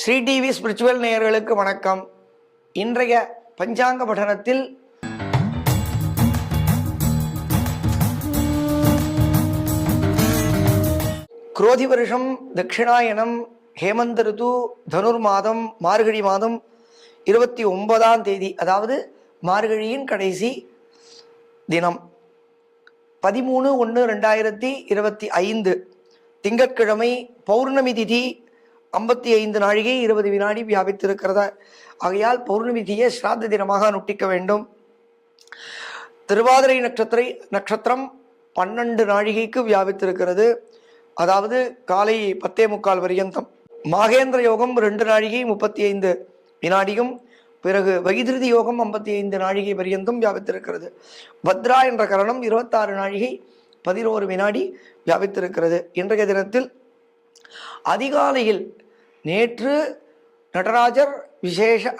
Sri TV spiritual நேயர்களுக்கு வணக்கம். இன்றைய பஞ்சாங்க பட்டணத்தில் குரோதி வருஷம் தட்சிணாயனம் ஹேமந்த ரிது தனுர் மாதம் மார்கழி மாதம் இருபத்தி ஒன்பதாம் தேதி அதாவது மார்கழியின் கடைசி தினம். பதிமூணு ஒன்று ரெண்டாயிரத்தி இருபத்தி ஐந்து திங்கட்கிழமை பௌர்ணமி திதி ஐம்பத்தி ஐந்து நாழிகை இருபது வினாடி வியாபித்திருக்கிறத? ஆகையால் பௌர்ணமிதியை ஸ்ராத்த தினமாக நுட்டிக்க வேண்டும். திருவாதிரை நட்சத்திரை நட்சத்திரம் பன்னெண்டு நாழிகைக்கு வியாபித்திருக்கிறது. அதாவது காலை பத்தே முக்கால் பரியந்தம். மாகேந்திர யோகம் ரெண்டு நாழிகை முப்பத்தி ஐந்து வினாடியும் பிறகு வைதிருதி யோகம் ஐம்பத்தி ஐந்து நாழிகை பரியந்தம் வியாபித்திருக்கிறது. பத்ரா என்ற கரணம் இருபத்தாறு நாழிகை பதினோரு வினாடி வியாபித்திருக்கிறது. இன்றைய தினத்தில் அதிகாலையில் நேற்று நடராஜர் விசேஷ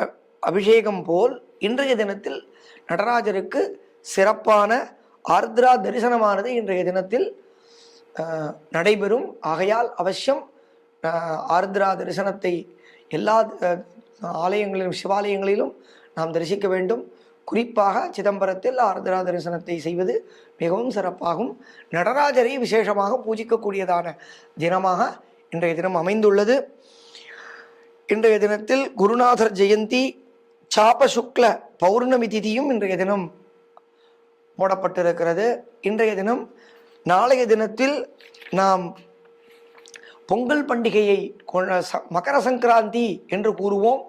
அபிஷேகம் போல் இன்றைய தினத்தில் நடராஜருக்கு சிறப்பான ஆர்திரா தரிசனமானது இன்றைய தினத்தில் நடைபெறும். ஆகையால் அவசியம் ஆர்திரா தரிசனத்தை எல்லா ஆலயங்களிலும் சிவாலயங்களிலும் நாம் தரிசிக்க வேண்டும். குறிப்பாக சிதம்பரத்தில் ஆர்திரா தரிசனத்தை செய்வது மிகவும் சிறப்பாகும். நடராஜரை விசேஷமாக பூஜிக்கக்கூடியதான தினமாக இன்றைய தினம் அமைந்துள்ளது. இன்றைய தினத்தில் குருநாதர் ஜெயந்தி சாப சுக்ல பௌர்ணமி திதியும் இன்றைய தினம் போடப்பட்டிருக்கிறது. இன்றைய தினம் நாளைய தினத்தில் நாம் பொங்கல் பண்டிகையை ச- மகர சங்கராந்தி என்று கூறுவோம்.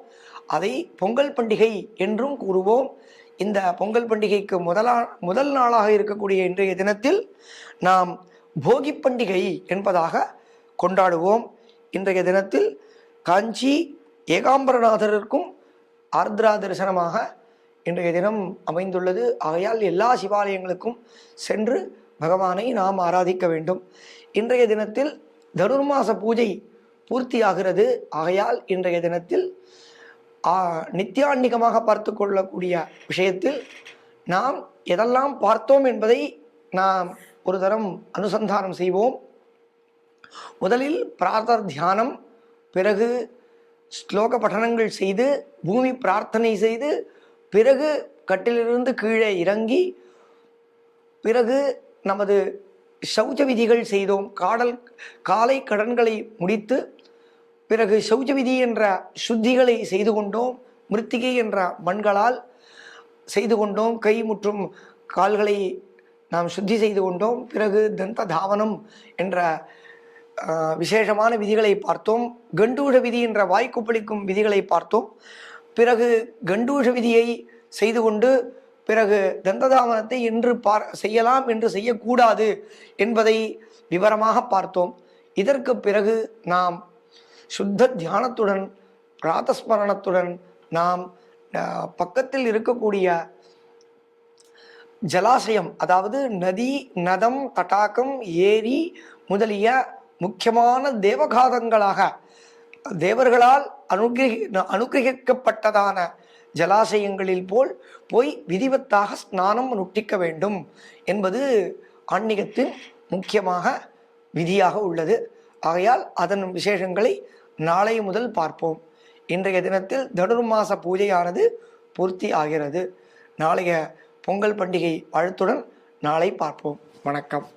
அதை பொங்கல் பண்டிகை என்றும் கூறுவோம். இந்த பொங்கல் பண்டிகைக்கு முதலா முதல் நாளாக இருக்கக்கூடிய இன்றைய தினத்தில் நாம் போகி பண்டிகை என்பதாக கொண்டாடுவோம். இன்றைய தினத்தில் காஞ்சி ஏகாம்பரநாதருக்கும் ஆர்திரா தரிசனமாக இன்றைய தினம் அமைந்துள்ளது. ஆகையால் எல்லா சிவாலயங்களுக்கும் சென்று பகவானை நாம் ஆராதிக்க வேண்டும். இன்றைய தினத்தில் தனுர்மாச பூஜை பூர்த்தியாகிறது. ஆகையால் இன்றைய தினத்தில் நித்தியாண்டிகமாக பார்த்து கொள்ளக்கூடிய விஷயத்தில் நாம் எதெல்லாம் பார்த்தோம் என்பதை நாம் ஒரு தரம் அனுசந்தானம் செய்வோம். முதலில் பிரார்த்தர் தியானம் பிறகு ஸ்லோக பఠனங்கள் செய்து பூமி பிரார்த்தனை செய்து பிறகு கட்டிலிருந்து கீழே இறங்கி பிறகு நமது சௌஜ விதிகள் செய்தோம். காடல் காலை கடன்களை முடித்து பிறகு சௌஜ விதி என்ற சுத்திகளை செய்து கொண்டோம். மிருத்திகை என்ற மண்களால் செய்து கொண்டோம். கை மற்றும் கால்களை நாம் சுத்தி செய்து கொண்டோம். பிறகு தந்த தாவனம் என்ற விசேஷமான விதிகளை பார்த்தோம். கண்டூஷ விதி என்ற வாய்க்குப்பளிக்கும் விதிகளை பார்த்தோம். பிறகு கண்டூஷ விதியை செய்து கொண்டு பிறகு தந்ததாமனத்தை என்று பார் செய்யலாம் என்று செய்யக்கூடாது என்பதை விவரமாக பார்த்தோம். இதற்கு பிறகு நாம் சுத்த தியானத்துடன் பிராத்தஸ்மரணத்துடன் நாம் பக்கத்தில் இருக்கக்கூடிய ஜலாசயம் அதாவது நதி நதம் தட்டாக்கம் ஏரி முதலிய முக்கியமான தேவகாதங்களாக தேவர்களால் அனுகிரகி அனுகிரகிக்கப்பட்டதான ஜலாசயங்களில் போல் போய் விதிவத்தாக ஸ்நானம் நுட்டிக்க வேண்டும் என்பது ஆன்மீகத்தின் முக்கியமாக விதியாக உள்ளது. ஆகையால் அதன் விசேஷங்களை நாளை முதல் பார்ப்போம். இன்றைய தினத்தில் தனுர்மாச பூஜையானது பூர்த்தி ஆகிறது. நாளைய பொங்கல் பண்டிகை வாழ்த்துடன் நாளை பார்ப்போம். வணக்கம்.